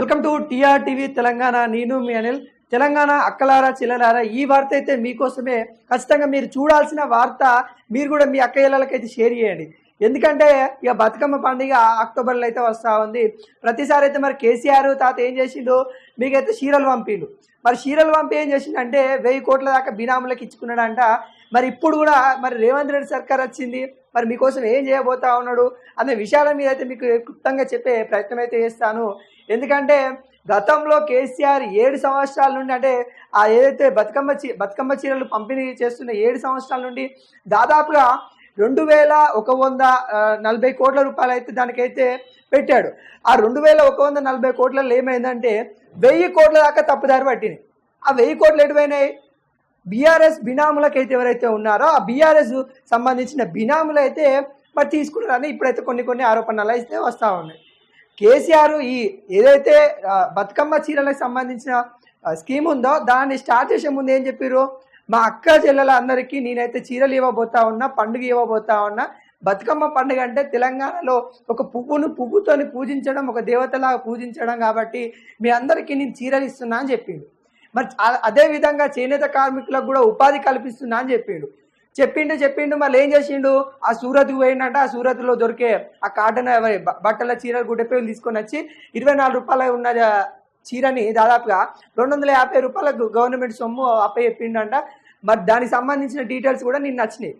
Welcome to TR TV Telangana. నేను మీ అనిల్. తెలంగాణ అక్కలారా చిల్లలారా ఈ వార్త అయితే మీకోసమే. ఖచ్చితంగా మీరు చూడాల్సిన వార్త మీరు కూడా మీ అక్క ఇళ్ళకైతే షేర్ చేయండి. ఎందుకంటే ఇక బతుకమ్మ పండుగ అక్టోబర్లో అయితే వస్తూ ఉంది. ప్రతిసారి అయితే మరి కేసీఆర్ తాత ఏం చేసిండు? మీకైతే చీరలు పంపిండు. మరి చీరలు పంపి ఏం చేసిండంటే వెయ్యి కోట్ల దాకా బినాములకు ఇచ్చుకున్నాడంట. మరి ఇప్పుడు కూడా మరి రేవంత్ రెడ్డి సర్కార్ వచ్చింది. మరి మీకోసం ఏం చేయబోతా ఉన్నాడు? అనే విషయాల మీద అయితే మీకు క్లుప్తంగా చెప్పే ప్రయత్నం అయితే చేస్తాను. ఎందుకంటే గతంలో కేసీఆర్ ఏడు సంవత్సరాల నుండి అంటే ఆ ఏదైతే బతుకమ్మ చీ బతుకమ్మ చీరలు పంపిణీ చేస్తున్న ఏడు సంవత్సరాల నుండి దాదాపుగా రెండు వేల ఒక వంద నలభై కోట్ల రూపాయలు అయితే దానికైతే పెట్టాడు. ఆ రెండు వేల ఒక వంద నలభై కోట్లలో ఏమైందంటే వెయ్యి కోట్ల దాకా తప్పుదారి పట్టింది. ఆ వెయ్యి కోట్లు ఎటువైనాయి? బీఆర్ఎస్ బినాములకైతే ఎవరైతే ఉన్నారో ఆ బీఆర్ఎస్ సంబంధించిన బినాములు అయితే మరి తీసుకున్నారని ఇప్పుడైతే కొన్ని కొన్ని ఆరోపణలు అయితే వస్తూ ఉన్నాయి. కేసీఆర్ ఈ ఏదైతే బతుకమ్మ చీరలకు సంబంధించిన స్కీమ్ ఉందో దాన్ని స్టార్ట్ చేసే ముందు ఏం చెప్పారు మా అక్క చెల్లెల అందరికీ నేనైతే చీరలు ఇవ్వబోతా ఉన్నా పండుగ ఇవ్వబోతా ఉన్నా బతుకమ్మ పండుగ అంటే తెలంగాణలో ఒక పువ్వును పువ్వుతోని పూజించడం ఒక దేవతలాగా పూజించడం కాబట్టి మీ అందరికీ నేను చీరలు ఇస్తున్నా అని చెప్పిండు. మరి అదే విధంగా చేనేత కార్మికులకు కూడా ఉపాధి కల్పిస్తున్నా అని చెప్పిండు. చెప్పిండు చెప్పిండు మళ్ళీ ఏం చేసిండు? ఆ సూరత్కి పోయిండంట ఆ సూరత్లో దొరికే ఆ కాటన్ బట్టల చీరలు గుడ్డపేలు తీసుకొని వచ్చి ఇరవై నాలుగు రూపాయలు ఉన్న చీరని దాదాపుగా రెండు వందల యాభై రూపాయలకు గవర్నమెంట్ సొమ్ము అప్ప చెప్పిండంట మరి దానికి సంబంధించిన డీటెయిల్స్ కూడా నిన్న వచ్చినాయి.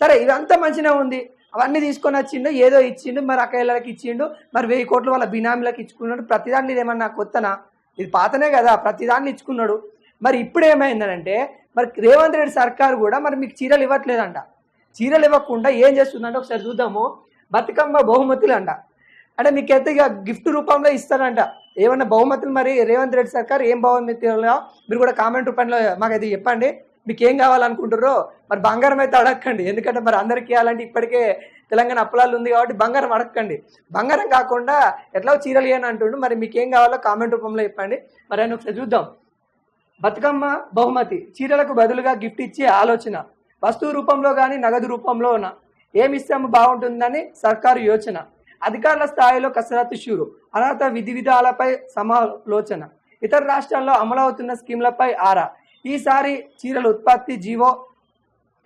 సరే ఇదంతా మంచిగా ఉంది. అవన్నీ తీసుకొని వచ్చిండు ఏదో ఇచ్చిండు మరి అక్కయ్యలకి ఇచ్చిండు మరి వెయ్యి కోట్లు వాళ్ళ బినామీలకు ఇచ్చుకున్నాడు. ప్రతిదాన్ని ఇది ఏమన్నా కొత్తనా? ఇది పాతనే కదా ప్రతిదాన్ని ఇచ్చుకున్నాడు. మరి ఇప్పుడు ఏమైందనంటే మరి రేవంత్ రెడ్డి సర్కార్ కూడా మరి మీకు చీరలు ఇవ్వట్లేదంట. చీరలు ఇవ్వకుండా ఏం చేస్తుందంటే ఒకసారి చూద్దాము. బతుకమ్మ బహుమతులు అంట. అంటే మీకైతే ఇక గిఫ్ట్ రూపంలో ఇస్తారంట. ఏమన్నా బహుమతులు మరి రేవంత్ రెడ్డి సర్కార్ ఏం బహుమతులు? మీరు కూడా కామెంట్ రూపంలో మాకైతే చెప్పండి. మీకు ఏం కావాలనుకుంటారో మరి బంగారం అయితే అడగండి ఎందుకంటే మరి అందరికి ఇవ్వాలంటే ఇప్పటికే తెలంగాణ అప్పలాలు ఉంది కాబట్టి బంగారం అడగండి బంగారం కాకుండా ఎట్లా చీరలు అని అంటుండు. మరి మీకు ఏం కావాలో కామెంట్ రూపంలో చెప్పండి. మరి ఆయన ఒకసారి చూద్దాం. బతుకమ్మ బహుమతి. చీరలకు బదులుగా గిఫ్ట్ ఇచ్చే ఆలోచన. వస్తువు రూపంలో కానీ నగదు రూపంలోన ఏమి ఇస్తాము బాగుంటుందని సర్కారు యోచన. అధికారుల స్థాయిలో కసరత్తు షూరు. అర్హత విధి విధాలపై సమాలోచన. ఇతర రాష్ట్రాల్లో అమలవుతున్న స్కీమ్లపై ఆరా. ఈసారి చీరల ఉత్పత్తి జీవో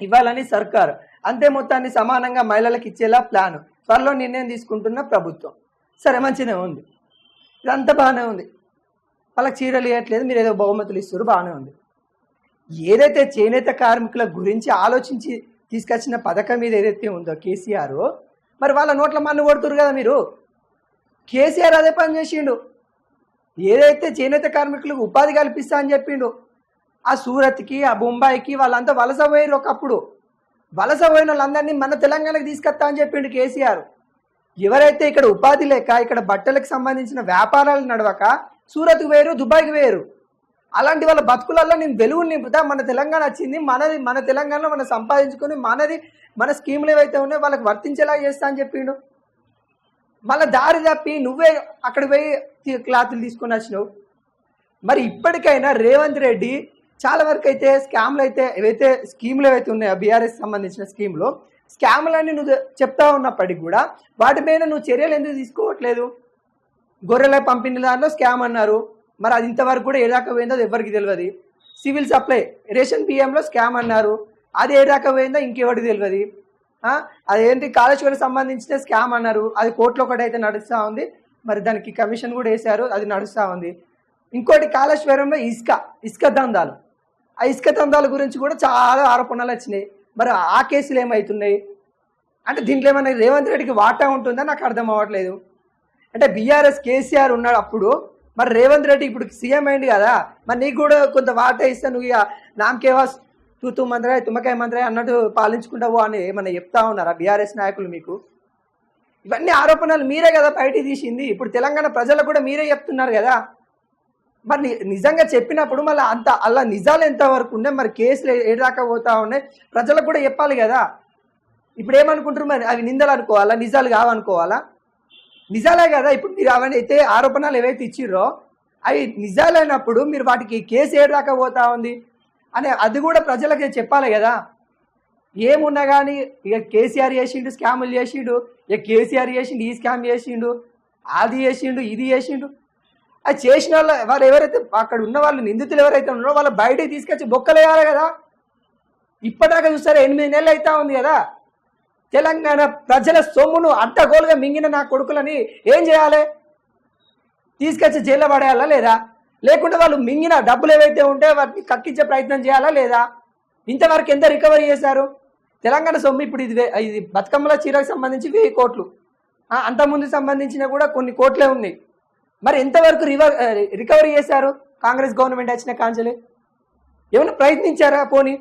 ఇవ్వాలని సర్కారు. అంతే మొత్తాన్ని సమానంగా మహిళలకు ఇచ్చేలా ప్లాన్. త్వరలో నిర్ణయం తీసుకుంటున్న ప్రభుత్వం. సరే మంచిగా ఉంది. ఇదంతా బాగానే ఉంది. వాళ్ళకి చీరలు ఇవ్వట్లేదు మీరు ఏదో బహుమతులు ఇస్తారు బాగానే ఉంది. ఏదైతే చేనేత కార్మికుల గురించి ఆలోచించి తీసుకొచ్చిన పథకం మీద ఏదైతే ఉందో కేసీఆర్ మరి వాళ్ళ నోట్ల మన్ను కొడుతురు కదా మీరు. కేసీఆర్ అదే పని చేసిండు. ఏదైతే చేనేత కార్మికులకు ఉపాధి కల్పిస్తా అని చెప్పిండు ఆ సూరత్కి ఆ బొంబాయికి వాళ్ళంతా వలస పోయారు ఒకప్పుడు. వలస పోయిన వాళ్ళందరినీ మన తెలంగాణకు తీసుకొస్తా అని చెప్పిండు కేసీఆర్. ఎవరైతే ఇక్కడ ఉపాధి లేక ఇక్కడ బట్టలకు సంబంధించిన వ్యాపారాలు నడవక సూరత్కి వేరు దుబాయ్కి వేరు అలాంటి వాళ్ళ బతుకులలో నేను వెలుగు నింపుతా. మన తెలంగాణ వచ్చింది మనది మన తెలంగాణలో మనం సంపాదించుకొని మనది మన స్కీములు ఏవైతే ఉన్నాయో వాళ్ళకి వర్తించేలా చేస్తా అని చెప్పిండు. మళ్ళీ దారి తప్పి నువ్వే అక్కడ పోయి క్లాతులు తీసుకొని వచ్చినావు. మరి ఇప్పటికైనా రేవంత్ రెడ్డి చాలా వరకు అయితే స్కామ్లు అయితే ఏవైతే స్కీములు ఏవైతే ఉన్నాయో బీఆర్ఎస్ సంబంధించిన స్కీములు స్కాములన్నీ నువ్వు చెప్తా ఉన్నప్పటికీ కూడా వాటి మీద నువ్వు చర్యలు ఎందుకు తీసుకోవట్లేదు? గొర్రెల పంపిణీ దాంట్లో స్కామ్ అన్నారు. మరి అది ఇంతవరకు కూడా ఏ దాకా పోయిందో ఎవరికి తెలియదు సివిల్ సప్లై రేషన్ బియ్యంలో స్కామ్ అన్నారు. అది ఏ దాకా పోయిందో ఇంకెవరికి తెలియదు అదేంటి కాళేశ్వరం సంబంధించిన స్కామ్ అన్నారు. అది కోర్టులో ఒకటి అయితే నడుస్తూ ఉంది. మరి దానికి కమిషన్ కూడా వేశారు. అది నడుస్తూ ఉంది. ఇంకోటి కాళేశ్వరంలో ఇసుక ఇసుక దందాలు. ఆ ఇసుక దందాల గురించి కూడా చాలా ఆరోపణలు వచ్చినాయి. మరి ఆ కేసులు ఏమవుతున్నాయి అంటే దీంట్లో ఏమైనా రేవంత్ రెడ్డికి వాటా ఉంటుందా? నాకు అర్థం అవ్వట్లేదు. అంటే బీఆర్ఎస్ కేసీఆర్ ఉన్నాడు అప్పుడు. మరి రేవంత్ రెడ్డి ఇప్పుడు సీఎం అయింది కదా. మరి నీకు కూడా కొంత వాటా ఇస్తే నువ్వు ఇక నామకేవా తూ తూ మంత్రే తుమ్మకాయ మంత్రాయ అన్నట్టు పాలించుకుంటావు అని ఏమన్నా చెప్తా ఉన్నారా బీఆర్ఎస్ నాయకులు మీకు? ఇవన్నీ ఆరోపణలు మీరే కదా బయటికి తీసింది. ఇప్పుడు తెలంగాణ ప్రజలకు కూడా మీరే చెప్తున్నారు కదా. మరి ని- నిజంగా చెప్పినప్పుడు మళ్ళీ అంత అలా నిజాలు ఎంతవరకు ఉన్నాయి? మరి కేసులు ఏడాకా పోతా ఉన్నాయి? ప్రజలకు కూడా చెప్పాలి కదా. ఇప్పుడు ఏమనుకుంటారు మరి? అవి నిందలు అనుకోవాలా? నిజాలు కావనుకోవాలా? నిజాలే కదా? ఇప్పుడు మీరు అవన్నీ అయితే ఆరోపణలు ఏవైతే ఇచ్చిర్రో అవి నిజాలైనప్పుడు మీరు వాటికి కేసు ఏడు దాకా పోతా ఉంది? అనే అది కూడా ప్రజలకి చెప్పాలి కదా? ఏమున్నా కానీ ఇక కేసీఆర్ చేసిండు స్కాములు చేసిండు ఇక కేసీఆర్ చేసిండు ఈ స్కామ్ చేసిండు అది చేసిండు ఇది చేసిండు. అది చేసిన వాళ్ళ వారు ఎవరైతే అక్కడ ఉన్న వాళ్ళు నిందితులు ఎవరైతే ఉన్నారో వాళ్ళు బయటికి తీసుకొచ్చి బొక్కలేయాలి కదా? ఇప్పటిదాకా చూస్తారా ఎనిమిది నెలలు అవుతా ఉంది కదా? తెలంగాణ ప్రజల సొమ్మును అడ్డగోలుగా మింగిన నా కొడుకులని ఏం చేయాలి? తీసుకొచ్చి జైల్లో పడేయాలా లేదా? లేకుంటే వాళ్ళు మింగిన డబ్బులు ఏవైతే ఉంటే వాటిని కక్కించే ప్రయత్నం చేయాలా లేదా? ఇంతవరకు ఎంత రికవరీ చేశారు? తెలంగాణ సొమ్ము ఇప్పుడు ఇది ఇది బతుకమ్మల చీరకు సంబంధించి వెయ్యి కోట్లు. అంతకుముందు సంబంధించిన కూడా కొన్ని కోట్లే ఉన్నాయి. మరి ఎంతవరకు రివర్ రికవరీ చేశారు కాంగ్రెస్ గవర్నమెంట్ వచ్చిన కాంచెలే ఏమైనా ప్రయత్నించారా పోనీ?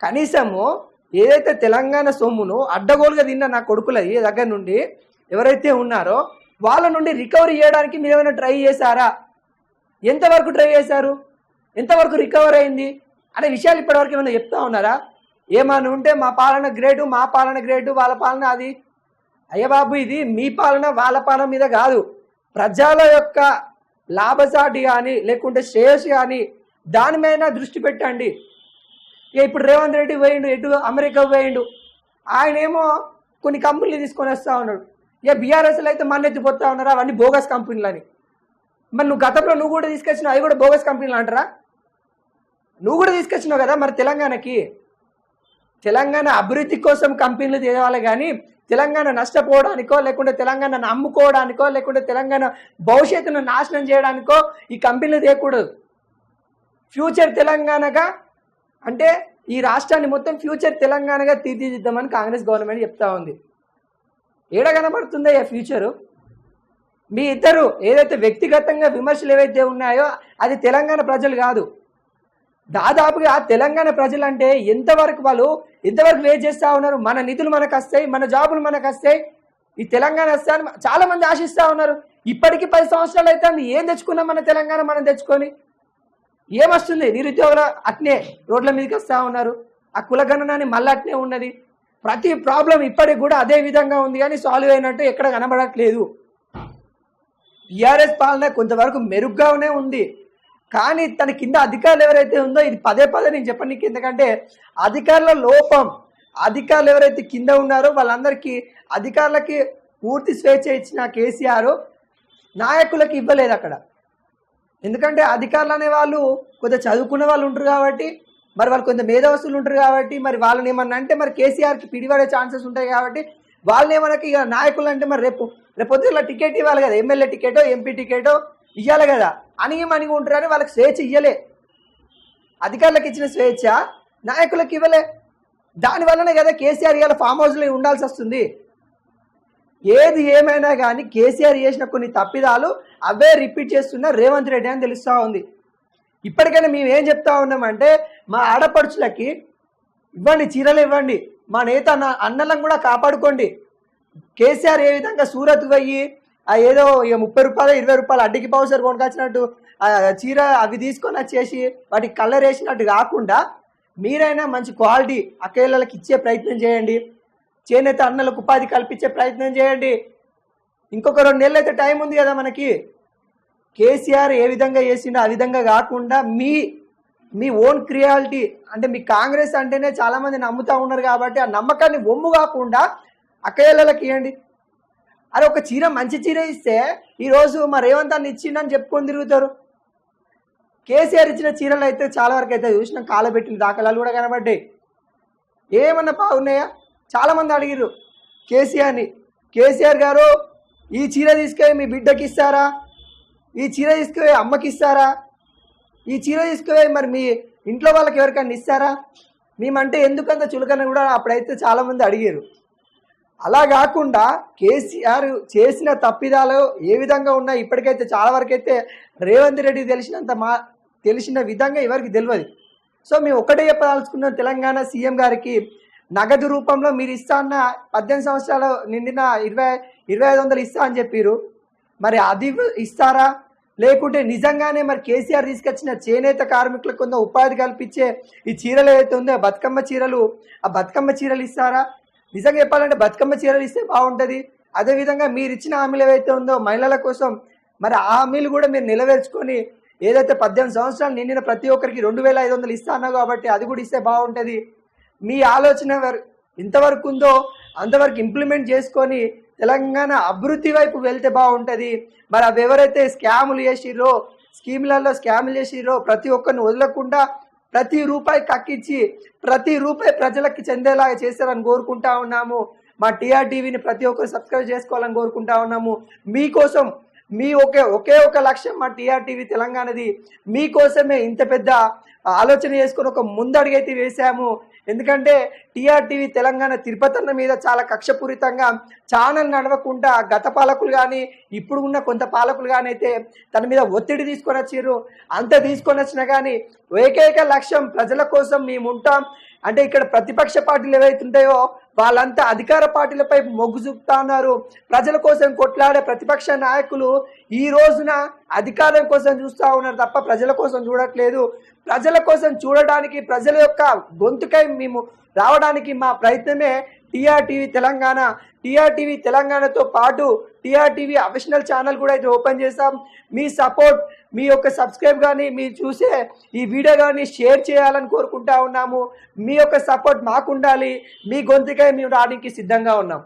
కనీసము ఏదైతే తెలంగాణ సొమ్మును అడ్డగోలుగా తిన్న నా కొడుకుల దగ్గర నుండి ఎవరైతే ఉన్నారో వాళ్ళ నుండి రికవరీ చేయడానికి మీరు ఏమైనా ట్రై చేశారా? ఎంతవరకు ట్రై చేశారు? ఎంతవరకు రికవర్ అయింది? అనే విషయాలు ఇప్పటివరకు ఏమైనా చెప్తా ఉన్నారా? ఏమైనా ఉంటే మా పాలన గ్రేటు మా పాలన గ్రేటు వాళ్ళ పాలన అది. అయ్యబాబు ఇది మీ పాలన వాళ్ళ పాలన మీద కాదు. ప్రజల యొక్క లాభసాటి కానీ లేకుంటే శ్రేయస్సు కానీ దాని మీద దృష్టి పెట్టండి. ఇక ఇప్పుడు రేవంత్ రెడ్డి పోయిండు ఎటు అమెరికా పోయిండు. ఆయన ఏమో కొన్ని కంపెనీలు తీసుకొని వస్తా ఉన్నాడు. ఇక బీఆర్ఎస్లో అయితే మన్నెత్తిపోతా ఉన్నారు? అవన్నీ బోగస్ కంపెనీలని. మరి నువ్వు గతంలో నువ్వు కూడా తీసుకొచ్చినావు అవి కూడా బోగస్ కంపెనీలు అంటారా? నువ్వు కూడా తీసుకొచ్చినావు కదా మరి తెలంగాణకి. తెలంగాణ అభివృద్ధి కోసం కంపెనీలు తేవాలి కానీ తెలంగాణ నష్టపోవడానికో లేకుంటే తెలంగాణను అమ్ముకోవడానికో లేకుంటే తెలంగాణ భవిష్యత్తును నాశనం చేయడానికో ఈ కంపెనీలు తేయకూడదు ఫ్యూచర్ తెలంగాణగా అంటే ఈ రాష్ట్రాన్ని మొత్తం ఫ్యూచర్ తెలంగాణగా తీర్చిదిద్దామని కాంగ్రెస్ గవర్నమెంట్ చెప్తా ఉంది. ఏడ కనబడుతుందో ఫ్యూచరు? మీ ఇద్దరు ఏదైతే వ్యక్తిగతంగా విమర్శలు ఏవైతే ఉన్నాయో అది తెలంగాణ ప్రజలు కాదు. దాదాపుగా తెలంగాణ ప్రజలు అంటే ఎంతవరకు వాళ్ళు ఎంతవరకు వెయిట్ చేస్తూ ఉన్నారు? మన నిధులు మనకు వస్తాయి మన జాబులు మనకు వస్తాయి. ఈ తెలంగాణ వస్తాయని చాలా మంది ఉన్నారు. ఇప్పటికి పది సంవత్సరాలు అయితే ఏం తెచ్చుకున్నాం మన తెలంగాణ? మనం తెచ్చుకొని. ఏమొస్తుంది? నిరుద్యోగులు అట్నే రోడ్ల మీదకి వస్తూ ఉన్నారు. ఆ కులగణనాన్ని మళ్ళీ అట్నే ఉన్నది. ప్రతి ప్రాబ్లం ఇప్పటికి కూడా అదే విధంగా ఉంది కానీ సాల్వ్ అయినట్టు ఎక్కడ కనబడట్లేదు. టీఆర్ఎస్ పాలన కొంతవరకు మెరుగ్గానే ఉంది. కానీ తన కింద అధికారులు ఎవరైతే ఉందో ఇది పదే పదే నేను చెప్పనీకి ఎందుకంటే అధికారుల లోపం అధికారులు ఎవరైతే కింద ఉన్నారో వాళ్ళందరికీ అధికారులకి పూర్తి స్వేచ్ఛ ఇచ్చిన కేసీఆర్ నాయకులకు ఇవ్వలేదు అక్కడ. ఎందుకంటే అధికారులు అనే వాళ్ళు కొంత చదువుకున్న వాళ్ళు ఉంటారు కాబట్టి మరి వాళ్ళు కొంత మేధావస్తులు ఉంటారు కాబట్టి మరి వాళ్ళని ఏమన్నా అంటే మరి కేసీఆర్కి పిడిపడే ఛాన్సెస్ ఉంటాయి కాబట్టి వాళ్ళని ఏమన్నా ఇక నాయకులు అంటే మరి రేపు రేపు పొద్దున్న టికెట్ ఇవ్వాలి కదా ఎమ్మెల్యే టికెటో ఎంపీ టికెటో ఇవ్వాలి కదా అని ఏమని ఉంటారు ఉంటారని వాళ్ళకి స్వేచ్ఛ ఇవ్వలే అధికారులకు ఇచ్చిన స్వేచ్ఛ నాయకులకు ఇవ్వలే. దానివల్లనే కదా కేసీఆర్ ఇవాళ ఫామ్ హౌస్లో ఉండాల్సి వస్తుంది. ఏది ఏమైనా కానీ కేసీఆర్ చేసిన కొన్ని తప్పిదాలు అవే రిపీట్ చేస్తున్న రేవంత్ రెడ్డి అని తెలుస్తూ ఉంది. ఇప్పటికైనా మేము ఏం చెప్తా ఉన్నామంటే మా ఆడపడుచులకి ఇవ్వండి చీరలు ఇవ్వండి మా నేత అన్న అన్నలను కూడా కాపాడుకోండి. కేసీఆర్ ఏ విధంగా సూరత్ పోయి ఆ ఏదో ఇక ముప్పై రూపాయలు ఇరవై రూపాయలు అడ్డికి పౌసర్ కొనుకొచ్చినట్టు చీర అవి తీసుకొని వచ్చేసి వాటికి కలర్ వేసినట్టు కాకుండా మీరైనా మంచి క్వాలిటీ అకేళ్ళకి ఇచ్చే ప్రయత్నం చేయండి. చేనేత అన్నలకు ఉపాధి కల్పించే ప్రయత్నం చేయండి. ఇంకొక రెండు నెలలు అయితే టైం ఉంది కదా మనకి. కేసీఆర్ ఏ విధంగా చేసిండో ఆ విధంగా కాకుండా మీ మీ ఓన్ క్రియాలిటీ అంటే మీ కాంగ్రెస్ అంటేనే చాలామంది నమ్ముతూ నమ్ముతా ఉన్నారు కాబట్టి ఆ నమ్మకాన్ని ఒమ్ము కాకుండా అక్కయ్యలకి ఇవ్వండి అరే ఒక చీర మంచి చీర ఇస్తే ఈరోజు మా రేవంత్ అన్న ఇచ్చిండని చెప్పుకొని తిరుగుతారు. కేసీఆర్ ఇచ్చిన చీరలు అయితే చాలా వరకు అయితే చూసినాం. కాలబెట్టిన దాఖలాలు కూడా కనబడ్డాయి. ఏమన్నా బాగున్నాయా? చాలా మంది అడిగిర్రు కేసీఆర్ని కేసీఆర్ గారు ఈ చీర తీసుకొని మీ బిడ్డకి ఇస్తారా? ఈ చీర తీసుకుపోయి అమ్మకి ఇస్తారా? ఈ చీర తీసుకుపోయి మరి మీ ఇంట్లో వాళ్ళకి ఎవరికైనా ఇస్తారా? మేమంటే ఎందుకంత చులకన కూడా అప్పుడైతే చాలామంది అడిగారు అలా కాకుండా కేసీఆర్ చేసిన తప్పిదాలు ఏ విధంగా ఉన్నా ఇప్పటికైతే చాలా వరకు అయితే రేవంత్ రెడ్డి తెలిసినంత మా తెలిసిన విధంగా ఎవరికి తెలియదు సో మేము ఒకటే చెప్పదలుచుకున్నాం తెలంగాణ సీఎం గారికి నగదు రూపంలో మీరు ఇస్తా అన్న పద్దెనిమిది సంవత్సరాలు నిండిన ఇరవై ఇరవై ఐదు వందలు ఇస్తా అని చెప్పారు. మరి అది ఇస్తారా? లేకుంటే నిజంగానే మరి కేసీఆర్ తీసుకొచ్చిన చేనేత కార్మికులకు కొంత ఉపాధి కల్పించే ఈ చీరలు ఏదైతే ఉందో ఆ బతుకమ్మ చీరలు ఆ బతుకమ్మ చీరలు ఇస్తారా? నిజంగా చెప్పాలంటే బతుకమ్మ చీరలు ఇస్తే బాగుంటుంది. అదేవిధంగా మీరు ఇచ్చిన హామీలు ఏవైతే ఉందో మహిళల కోసం మరి ఆ హామీలు కూడా మీరు నెలవేర్చుకొని ఏదైతే పద్దెనిమిది సంవత్సరాలు నిండిన ప్రతి ఒక్కరికి రెండు వేల ఐదు వందలు ఇస్తా అన్నావు కాబట్టి అది కూడా ఇస్తే బాగుంటుంది. మీ ఆలోచన వర- ఎంతవరకు ఉందో అంతవరకు ఇంప్లిమెంట్ చేసుకొని తెలంగాణ అభివృద్ధి వైపు వెళ్తే బాగుంటుంది. మరి అవి ఎవరైతే స్కాములు చేసిర్రో స్కీములలో స్కాములు చేసిరో ప్రతి ఒక్కరిని వదలకుండా ప్రతి రూపాయి కక్కించి ప్రతి రూపాయి ప్రజలకి చెందేలాగా చేస్తారని కోరుకుంటా ఉన్నాము. మా టీఆర్ టీవీని ప్రతి ఒక్కరు సబ్స్క్రైబ్ చేసుకోవాలని కోరుకుంటా ఉన్నాము. మీకోసం మీ ఒకే ఒకే ఒక లక్ష్యం మా టీఆర్ టీవీ తెలంగాణది. మీకోసమే ఇంత పెద్ద ఆలోచన చేసుకుని ఒక ముందడుగైతే వేసాము ఎందుకంటే టీఆర్టీవీ తెలంగాణ తిరుపతన్న మీద చాలా కక్షపూరితంగా ఛానల్ నడవకుండా గత పాలకులు కానీ ఇప్పుడు ఉన్న కొంత పాలకులు కానీ అయితే తన మీద ఒత్తిడి తీసుకొని వచ్చిర్రు. అంత తీసుకొని వచ్చినా కానీ ఏకైక లక్ష్యం ప్రజల కోసం మేము ఉంటాం. అంటే ఇక్కడ ప్రతిపక్ష పార్టీలు ఏవైతే ఉంటాయో వాళ్ళంతా అధికార పార్టీలపై మొగ్గు చూపుతా ఉన్నారు. ప్రజల కోసం కొట్లాడే ప్రతిపక్ష నాయకులు ఈ రోజున అధికారం కోసం చూస్తూ ఉన్నారు తప్ప ప్రజల కోసం చూడట్లేదు. ప్రజల కోసం చూడడానికి ప్రజల యొక్క గొంతుకై మేము రావడానికి మా ప్రయత్నమే టీఆర్టీవీ తెలంగాణ. టీఆర్టీవీ తెలంగాణతో పాటు టీఆర్టీవీ అఫిషనల్ ఛానల్ కూడా అయితే ఓపెన్ చేసాం మీ సపోర్ట్ మీ యొక్క సబ్స్క్రైబ్ కానీ మీరు చూసే ఈ వీడియో కానీ షేర్ చేయాలని కోరుకుంటా ఉన్నాము. మీ యొక్క సపోర్ట్ మాకు ఉండాలి మీ గొంతుకై మేము రావడానికి సిద్ధంగా ఉన్నాం.